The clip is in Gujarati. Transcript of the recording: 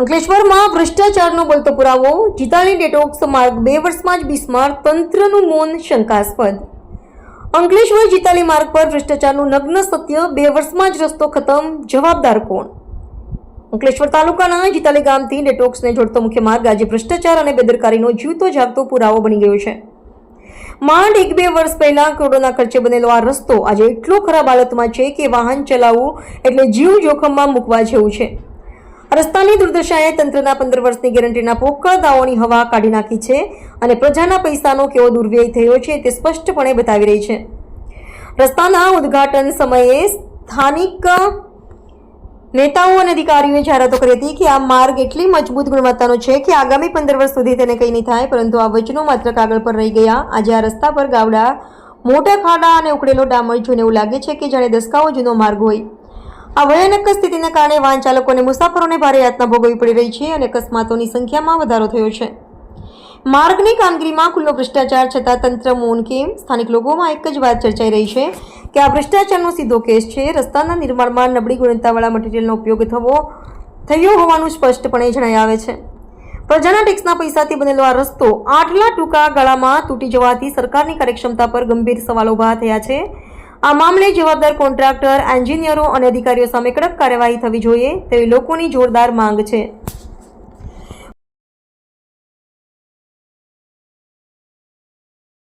અંકલેશ્વરમાં ભ્રષ્ટાચારનો બોલતો પુરાવો. જીતાણી ડેટોક્સ માર્ગ બે વર્ષમાં જ બિસ્માર તંત્રનું મૌન શંકાસ્પદ. અંકલેશ્વર જીતાલી માર્ગ પર ભ્રષ્ટાચારનું નગ્ન સત્ય બે વર્ષમાં જ રસ્તો ખતમ. જવાબદાર કોણ? અંકલેશ્વર તાલુકાના જીતાલી ગામથી ડેટોક્સને જોડતો મુખ્ય માર્ગ આજે ભ્રષ્ટાચાર અને બેદરકારીનો જીવતો જાગતો પુરાવો બની ગયો છે. માંડ એક બે વર્ષ પહેલા કરોડોના ખર્ચે બનેલો આ રસ્તો આજે એટલો ખરાબ હાલતમાં છે કે વાહન ચલાવવું એટલે જીવ જોખમમાં મૂકવા જેવું છે. રસ્તાની દુર્દશાએ તંત્રના પંદર વર્ષની ગેરંટીના પોકળ દાવોની હવા કાઢી નાખી છે અને પ્રજાના પૈસાનો કેવો દુર્વ્યય થયો છે તે સ્પષ્ટપણે બતાવી રહી છે. રસ્તાના ઉદ્ઘાટન સમયે સ્થાનિક નેતાઓ અને અધિકારીઓએ જાહેરાતો કરી હતી કે આ માર્ગ એટલી મજબૂત ગુણવત્તાનો છે કે આગામી પંદર વર્ષ સુધી તેને કંઈ નહીં થાય, પરંતુ આ વચનો માત્ર કાગળ પર રહી ગયા. આજે આ રસ્તા પર ગાવડા મોટા ખાડા અને ઉકળેલો ડામર જોઈને એવું લાગે છે કે જાણે દસકાઓ જૂનો માર્ગ હોય. આ ભયાનક સ્થિતિને કારણે વાહન ચાલકોને મુસાફરોને ભારે યાતના ભોગવવી પડી રહી છે અને અકસ્માતોની સંખ્યામાં વધારો થયો છે. માર્ગની કામગીરીમાં ખુલ્લો ભ્રષ્ટાચાર છતાં તંત્ર મૌન કેમ? સ્થાનિક લોકોમાં એક જ વાત ચર્ચાઈ રહી છે કે આ ભ્રષ્ટાચારનો સીધો કેસ છે. રસ્તાના નિર્માણમાં નબળી ગુણવત્તાવાળા મટીરિયલનો ઉપયોગ થવો, થયો હોવાનું સ્પષ્ટપણે જણાઈ આવે છે. પ્રજાના ટેક્સના પૈસાથી બનેલો આ રસ્તો આટલા ટૂંકા ગાળામાં તૂટી જવાથી સરકારની કાર્યક્ષમતા પર ગંભીર સવાલો ઊભા થયા છે. આ મામલે જવાબદાર કોન્ટ્રાક્ટર, એન્જિનિયરો અને અધિકારીઓ સામે કડક કાર્યવાહી થવી જોઈએ તેવી લોકોની જોરદાર માંગ છે.